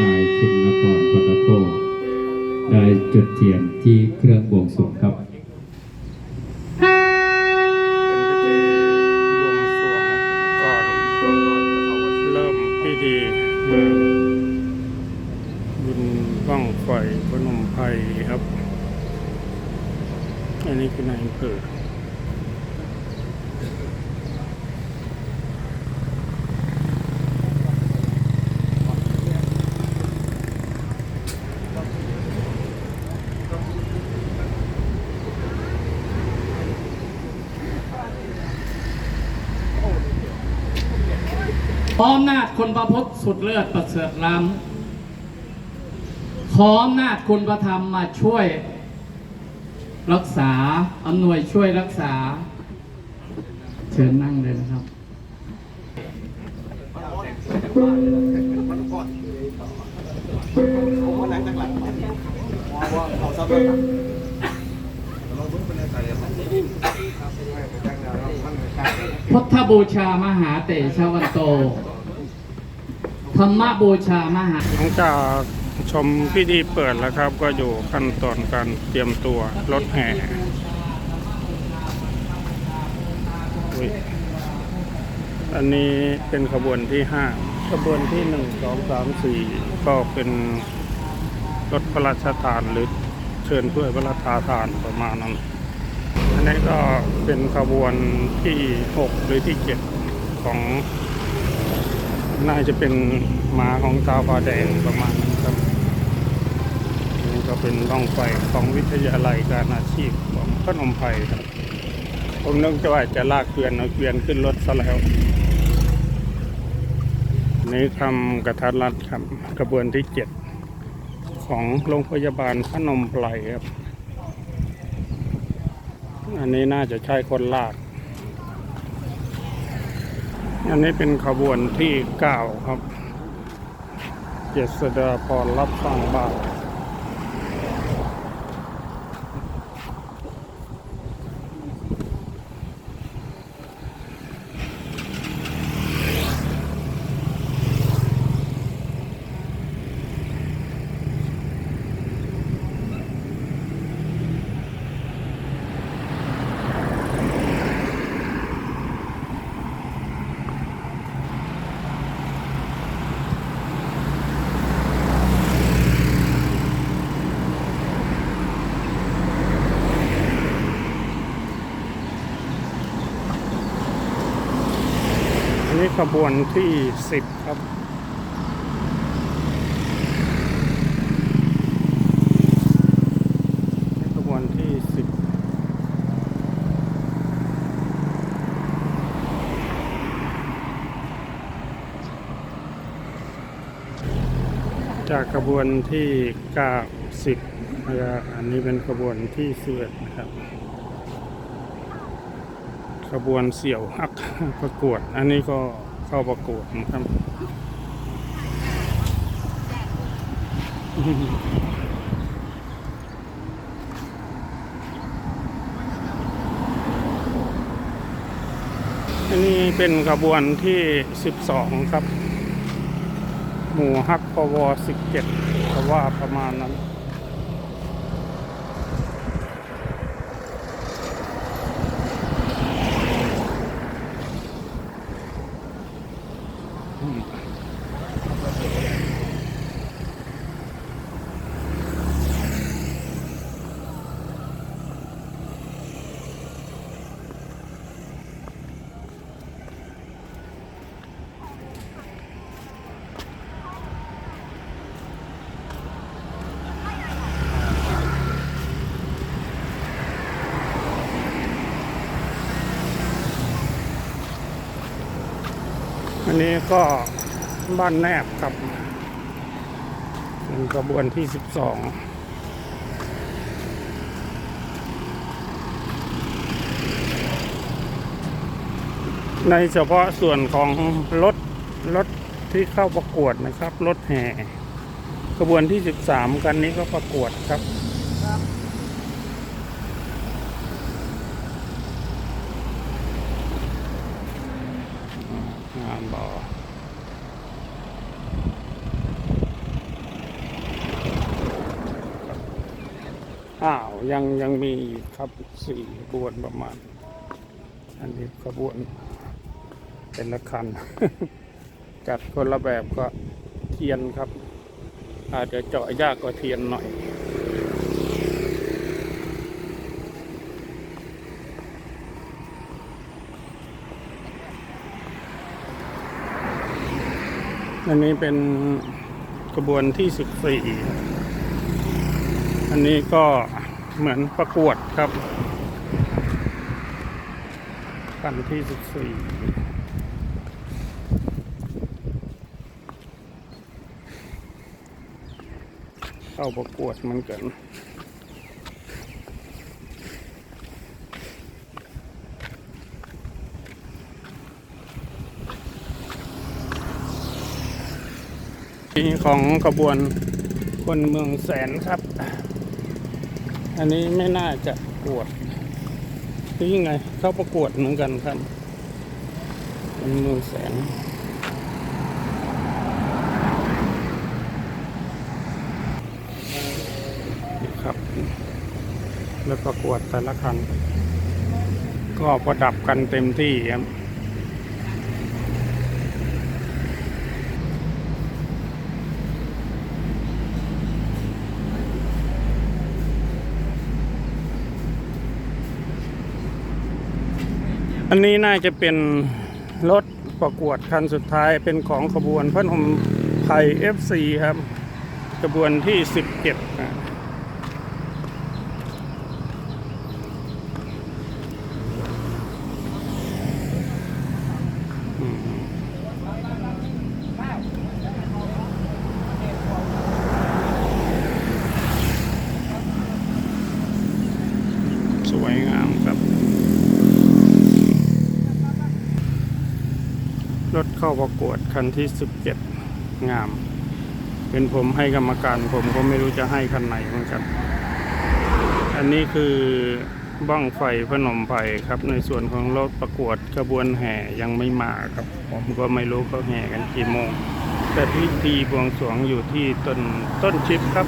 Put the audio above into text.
นายชินนกรปตโกได้จุดเทียนที่เครื่องบวงสรวงครับเป็นพิธีบวงสวงก่อนเริ่มพิธีเบิกบุญบ้องไฟพนมไพรครับ อันนี้คือนายอำเภอ ออำนาจคุณพระพุทธสุดเลือดประเสริฐล้ำขออำนาจคุณพระธรรมมาช่วย รักษาอำนวยช่วยรักษา เชิญนั่งเลยนะครับพุทธบูชามหาเตชะวันโต ธรรมบูชามหาหลังจากชมพิธีเปิดแล้วครับก็อยู่ขั้นตอนการเตรียมตัวรถแห่อุ๊ยอันนี้เป็นขบวนที่ห้าขบวนที่หนึ่งสองสามสี่ก็เป็นรถพระราชทานหรือเชิญถ้วยพระราชทานประมาณนั้น อันนี้ก็เป็นขบวนที่หกหรือที่เจ็ดของ น่าจะเป็นหมาของตาฟ้าแดงประมาณนั้นครับนี่ก็เป็นร่องไฟของวิทยาลัยการอาชีพของพนมไพรครับผมนึกจะว่าจะลากเกวียนเอาเกวียนขึ้นรถซะแล้วนี่ทำกระทัดรัดครับกระบวนที่เจ็ดของโรงพยาบาลพนมไพรครับ อันนี้น่าจะใช่คนลาก อันนี้เป็นขบวนที่เก้าครับ เจษดาพรรับฟังบาทอันนี้ ขบวนที่สิบครับขบวนที่สิบจากขบวนที่เก้าสิบอันนี้เป็นขบวนที่สิบเอ็ดนะครับขบวนเสี่ยวฮักประกวด อันนี้ก็ เข้าประกวดนะครับอันนี้เป็นขบวนที่ 12 ครับ หมู่ฮักพว17ก็ว่าประมาณนั้น นี้ก็บ้านแนบครับเป็นกระบวนที่12ในเฉพาะส่วนของรถรถที่เข้าประกวดนะครับ รถแห่กระบวนที่ 13 กันนี้ก็ประกวดครับ งานบอ อ้าวยังยังมีครับสี่ขบวนประมาณ อันนี้ขบวน เป็นละคัน จัดคนละแบบก็เทียนครับ อาจจะเจาะยากกว่าเทียนหน่อยอันนี้เป็นกระบวนที่สิบสี่ อันนี้ก็เหมือนประกวดครับกันที่สิบสี่เข้าประกวดเหมือนกันปีของขบวนคนเมืองแสนครับ อันนี้ไม่น่าจะปวดนี่ยังไง เข้าประกวดเหมือนกันครับคนเมืองแสนนี่ครับแล้วประกวดแต่ละครั้งก็ประดับกันเต็มที่ครับ อันนี้น่าจะเป็นรถประกวดคันสุดท้ายเป็นของขบวนพระนมไทย FC ครับขบวนที่ 17นะสวยงามครับ ถเข้าประกวดคันที่ 17 งาม เป็นผมให้กรรมการผมก็ไม่รู้จะให้คันไหนเหมือนกัน อันนี้คือบ้างไฟพนมไฟครับ ในส่วนของรถประกวดขบวนแห่ยังไม่มาครับ ผมก็ไม่รู้เขาแห่กันกี่โมง แต่พิธีบวงสรวงอยู่ที่ต้นต้นชิปครับ